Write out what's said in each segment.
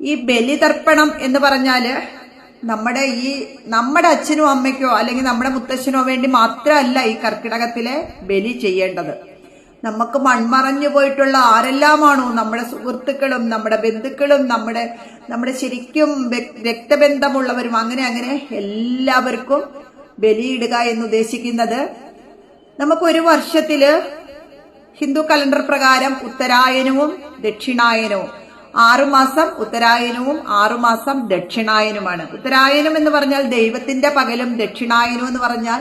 ഈ ബലിതർപ്പണം എന്ന് പറഞ്ഞാൽ നമ്മുടെ ഈ നമ്മുടെ അച്ഛനോ അമ്മയ്ക്കോ അല്ലെങ്കിൽ നമ്മുടെ മുത്തച്ഛനോ വേണ്ടി മാത്രമല്ല ഈ കർക്കിടകത്തിലെ ബലി ചെയ്യേണ്ടത്. നമുക്ക് മൺമറഞ്ഞു പോയിട്ടുള്ള ആരെല്ലാമാണോ നമ്മുടെ സുഹൃത്തുക്കളും നമ്മുടെ ബന്ധുക്കളും നമ്മുടെ നമ്മുടെ ശരിക്കും രക്തബന്ധമുള്ളവരും അങ്ങനെ അങ്ങനെ എല്ലാവർക്കും ബലിയിടുക എന്ന് ഉദ്ദേശിക്കുന്നത് നമുക്ക് ഒരു വർഷത്തിൽ ഹിന്ദു കലണ്ടർ പ്രകാരം ഉത്തരായനവും ദക്ഷിണായനവും. ആറുമാസം ഉത്തരായനവും ആറുമാസം ദക്ഷിണായനുമാണ്. ഉത്തരായനം എന്ന് പറഞ്ഞാൽ ദൈവത്തിന്റെ പകലും ദക്ഷിണായനം എന്ന് പറഞ്ഞാൽ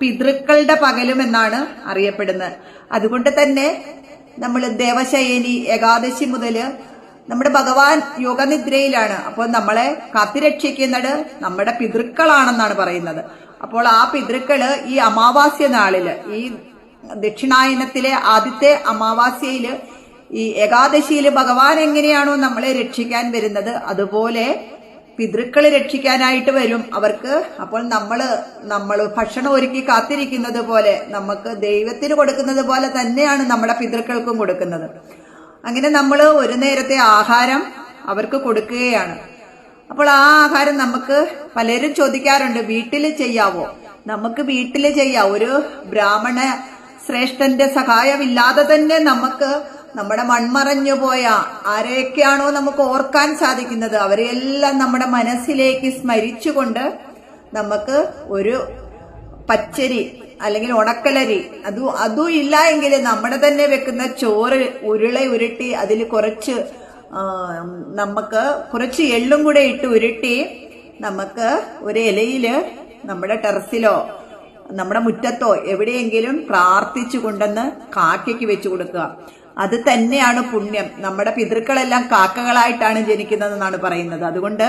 പിതൃക്കളുടെ പകലും എന്നാണ് അറിയപ്പെടുന്നത്. അതുകൊണ്ട് തന്നെ നമ്മൾ ദേവശയനി ഏകാദശി മുതൽ നമ്മുടെ ഭഗവാൻ യോഗനിദ്രയിലാണ്. അപ്പോൾ നമ്മളെ കാത്തിരക്ഷിക്കുന്നത് നമ്മുടെ പിതൃക്കളാണെന്നാണ് പറയുന്നത്. അപ്പോൾ ആ പിതൃക്കൾ ഈ അമാവാസ്യ നാളിൽ ഈ ദക്ഷിണായനത്തിലെ ആദ്യത്തെ അമാവാസ്യയിൽ ഈ ഏകാദശിയിൽ ഭഗവാൻ എങ്ങനെയാണോ നമ്മളെ രക്ഷിക്കാൻ വരുന്നത് അതുപോലെ പിതൃക്കളെ രക്ഷിക്കാനായിട്ട് വരും. അവർക്ക് അപ്പോൾ നമ്മൾ നമ്മൾ ഭക്ഷണം ഒരുക്കി കാത്തിരിക്കുന്നത് പോലെ നമുക്ക് ദൈവത്തിന് കൊടുക്കുന്നത് പോലെ തന്നെയാണ് നമ്മുടെ പിതൃക്കൾക്കും കൊടുക്കുന്നത്. അങ്ങനെ നമ്മൾ ഒരു നേരത്തെ ആഹാരം അവർക്ക് കൊടുക്കുകയാണ്. അപ്പോൾ ആ ആഹാരം നമുക്ക് പലരും ചോദിക്കാറുണ്ട് വീട്ടിൽ ചെയ്യാവോ? നമുക്ക് വീട്ടിൽ ചെയ്യാം. ഒരു ബ്രാഹ്മണ ശ്രേഷ്ഠന്റെ സഹായമില്ലാതെ തന്നെ നമുക്ക് നമ്മുടെ മൺമറഞ്ഞു പോയ ആരെയൊക്കെയാണോ നമുക്ക് ഓർക്കാൻ സാധിക്കുന്നത്? അവരെയെല്ലാം നമ്മുടെ മനസ്സിലേക്ക് സ്മരിച്ചുകൊണ്ട് നമുക്ക് ഒരു പച്ചരി അല്ലെങ്കിൽ ഉണക്കലരി അതും അതും ഇല്ല എങ്കിൽ നമ്മുടെ തന്നെ വെക്കുന്ന ചോറ് ഉരുള ഉരുട്ടി അതിൽ കുറച്ച് നമുക്ക് കുറച്ച് എള്ളും കൂടെ ഇട്ട് ഉരുട്ടി നമുക്ക് ഒരു ഇലയിൽ നമ്മുടെ ടെറസിലോ നമ്മുടെ മുറ്റത്തോ എവിടെയെങ്കിലും പ്രാർത്ഥിച്ചു കൊണ്ടെന്ന് കാക്കയ്ക്ക് വെച്ചു കൊടുക്കുക. അത് തന്നെയാണ് പുണ്യം. നമ്മുടെ പിതൃക്കളെല്ലാം കാക്കകളായിട്ടാണ് ജനിക്കുന്നതെന്നാണ് പറയുന്നത്. അതുകൊണ്ട്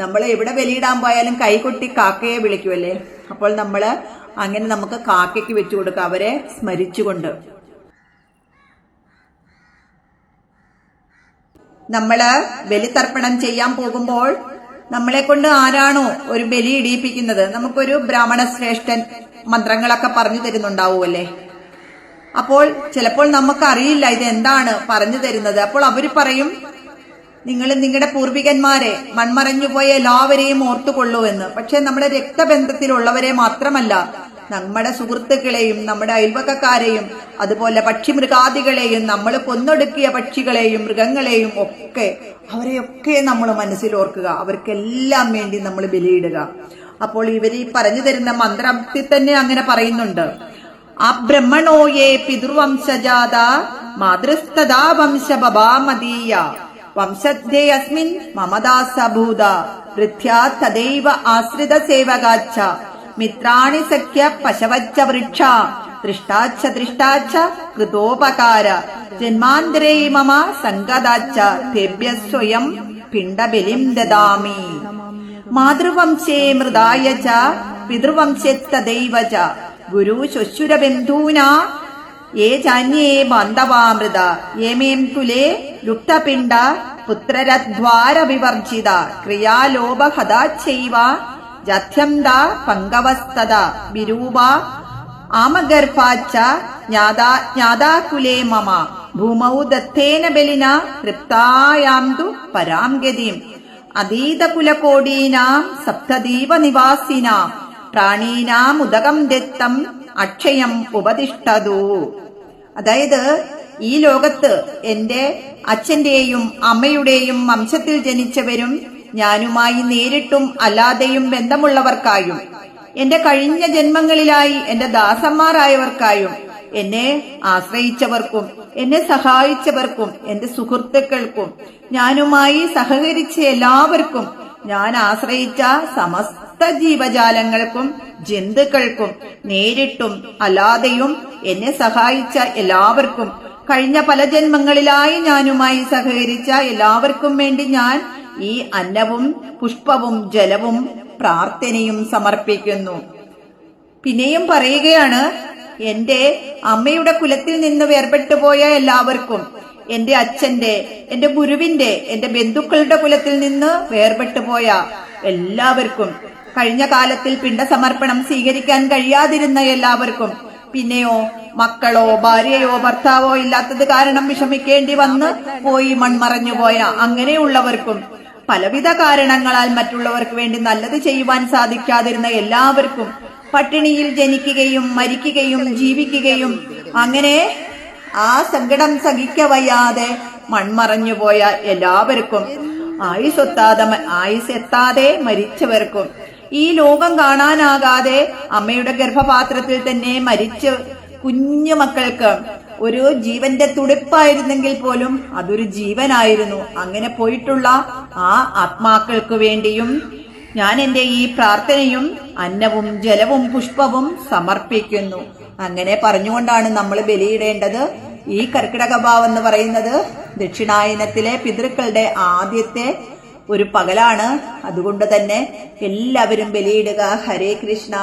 നമ്മൾ എവിടെ വെളിയിടാൻ പോയാലും കൈകൊട്ടി കാക്കയെ വിളിക്കുമല്ലേ അപ്പോൾ നമ്മൾ അങ്ങനെ നമുക്ക് കാക്കയ്ക്ക് വെച്ചു കൊടുക്കുക അവരെ സ്മരിച്ചുകൊണ്ട്. നമ്മൾ ബലിതർപ്പണം ചെയ്യാൻ പോകുമ്പോൾ നമ്മളെ കൊണ്ട് ആരാണോ ഒരു ബലി ഇടിയിപ്പിക്കുന്നത്? നമുക്കൊരു ബ്രാഹ്മണ ശ്രേഷ്ഠൻ മന്ത്രങ്ങളൊക്കെ പറഞ്ഞു തരുന്നുണ്ടാവുമല്ലേ? അപ്പോൾ ചിലപ്പോൾ നമുക്കറിയില്ല ഇത് എന്താണ് പറഞ്ഞു തരുന്നത്. അപ്പോൾ അവർ പറയും നിങ്ങൾ നിങ്ങളുടെ പൂർവികന്മാരെ മൺമറഞ്ഞുപോയ എല്ലാവരെയും ഓർത്തുകൊള്ളൂ എന്ന്. പക്ഷെ നമ്മുടെ രക്തബന്ധത്തിലുള്ളവരെ മാത്രമല്ല നമ്മുടെ സുഹൃത്തുക്കളെയും നമ്മുടെ അയൽവക്കക്കാരെയും അതുപോലെ പക്ഷി മൃഗാദികളെയും നമ്മൾ കൊന്നൊടുക്കിയ പക്ഷികളെയും മൃഗങ്ങളെയും ഒക്കെ അവരെയൊക്കെ നമ്മൾ മനസ്സിൽ ഓർക്കുക. അവർക്കെല്ലാം വേണ്ടി നമ്മൾ ബലിയിടുക. അപ്പോൾ ഇവർ ഈ പറഞ്ഞു തരുന്ന മന്ത്രത്തിൽ തന്നെ അങ്ങനെ പറയുന്നുണ്ട്. ആ ബ്രഹ്മണോയേ പിതൃവംശജാത മാതൃസ്തദാ വംശബാമതീയ വംശദ്ധേ അസ്മിൻ മമദാസഭൂത. വൃദ്ധ്യാ തദൈവ ആശ്രിത സേവകാച്ച മിത്രാണി സഖ്യ പശവച്ച വൃക്ഷ. ദൃഷ്ടാച്ച ദൃഷ്ടാച്ച കൃതോപകാര. ജന്മാന്തരേ മമ സംഗതാച്ച തേഭ്യ സ്വയം പിണ്ടബലിം ദദാമി. മാതൃവംശേ മൃദായ ച. പിതൃവംശത്തദൈവ ച. ഗുരു ശ്വശുരബന്ധൂനാ ഏ ചാന്യേ ബാന്ധവാമൃത. ഏമേം കുലേ വിവർജിത പുത്രരദ്വാരവിവർജിത. ക്രിയാലോപഹതാച്ചൈവ ജഥ്യം പങ്കവസ്തത വിരൂപ. ആമഗർഭാച്ച ജ്ഞാതാ ജ്ഞാതാകുലേ മമ. ഭൂമൗ ദത്തേന ബലിന തൃപ്തായാം തു പരാം ഗതിം അതീതകുലകോടീനാം സപ്തദീപ നിവാസിനാം പ്രാണീനാം ഉദകം ദത്തം അക്ഷയം ഉപതിഷ്ഠതു. അതായത് ഈ ലോകത്ത് എന്റെ അച്ഛന്റെയും അമ്മയുടെയും വംശത്തിൽ ജനിച്ചവരും ഞാനുമായി നേരിട്ടും അല്ലാതെയും ബന്ധമുള്ളവർക്കായും എന്റെ കഴിഞ്ഞ ജന്മങ്ങളിലായി എന്റെ ദാസന്മാരായവർക്കായും എന്നെ ആശ്രയിച്ചവർക്കും എന്നെ സഹായിച്ചവർക്കും എന്റെ സുഹൃത്തുക്കൾക്കും ഞാനുമായി സഹകരിച്ച എല്ലാവർക്കും ഞാൻ ആശ്രയിച്ച സമസ്ത ജീവജാലങ്ങൾക്കും ജന്തുക്കൾക്കും നേരിട്ടും അല്ലാതെയും എന്നെ സഹായിച്ച എല്ലാവർക്കും. കഴിഞ്ഞ പല ജന്മങ്ങളിലായി ഞാനുമായി സഹകരിച്ച എല്ലാവർക്കും വേണ്ടി ഞാൻ ഈ അന്നവും പുഷ്പവും ജലവും പ്രാർത്ഥനയും സമർപ്പിക്കുന്നു. പിന്നെയും പറയുകയാണ് എന്റെ അമ്മയുടെ കുലത്തിൽ നിന്ന് വേർപെട്ടു പോയ എല്ലാവർക്കും എന്റെ അച്ഛന്റെ എന്റെ ഗുരുവിന്റെ എന്റെ ബന്ധുക്കളുടെ കുലത്തിൽ നിന്ന് വേർപെട്ടു പോയ എല്ലാവർക്കും കഴിഞ്ഞ കാലത്തിൽ പിണ്ടസമർപ്പണം സ്വീകരിക്കാൻ കഴിയാതിരുന്ന എല്ലാവർക്കും പിന്നെയോ മക്കളോ ഭാര്യയോ ഭർത്താവോ ഇല്ലാത്തത് കാരണം വിഷമിക്കേണ്ടി വന്ന് പോയി മൺമറഞ്ഞു പോയ അങ്ങനെയുള്ളവർക്കും പലവിധ കാരണങ്ങളാൽ മറ്റുള്ളവർക്ക് വേണ്ടി നല്ലത് ചെയ്യുവാൻ സാധിക്കാതിരുന്ന എല്ലാവർക്കും പട്ടിണിയിൽ ജനിക്കുകയും മരിക്കുകയും ജീവിക്കുകയും അങ്ങനെ ആ സങ്കടം സഹിക്കവയ്യാതെ മൺമറഞ്ഞു പോയ എല്ലാവർക്കും ആയുസൊത്താതെ ആയുസെത്താതെ മരിച്ചവർക്കും. ഈ ലോകം കാണാനാകാതെ അമ്മയുടെ ഗർഭപാത്രത്തിൽ തന്നെ മരിച്ച കുഞ്ഞു മക്കൾക്ക് ഒരു ജീവന്റെ തുടിപ്പായിരുന്നെങ്കിൽ പോലും അതൊരു ജീവനായിരുന്നു. അങ്ങനെ പോയിട്ടുള്ള ആ ആത്മാക്കൾക്ക് വേണ്ടിയും ഞാൻ എന്റെ ഈ പ്രാർത്ഥനയും അന്നവും ജലവും പുഷ്പവും സമർപ്പിക്കുന്നു. അങ്ങനെ പറഞ്ഞുകൊണ്ടാണ് നമ്മൾ ബലിയിടേണ്ടത്. ഈ കർക്കിടക ഭാവം എന്ന് പറയുന്നത് ദക്ഷിണായനത്തിലെ പിതൃക്കളുടെ ആദ്യത്തെ ഒരു പകലാണ്. അതുകൊണ്ട് തന്നെ എല്ലാവരും ബലിയിടുക. ഹരേ കൃഷ്ണ.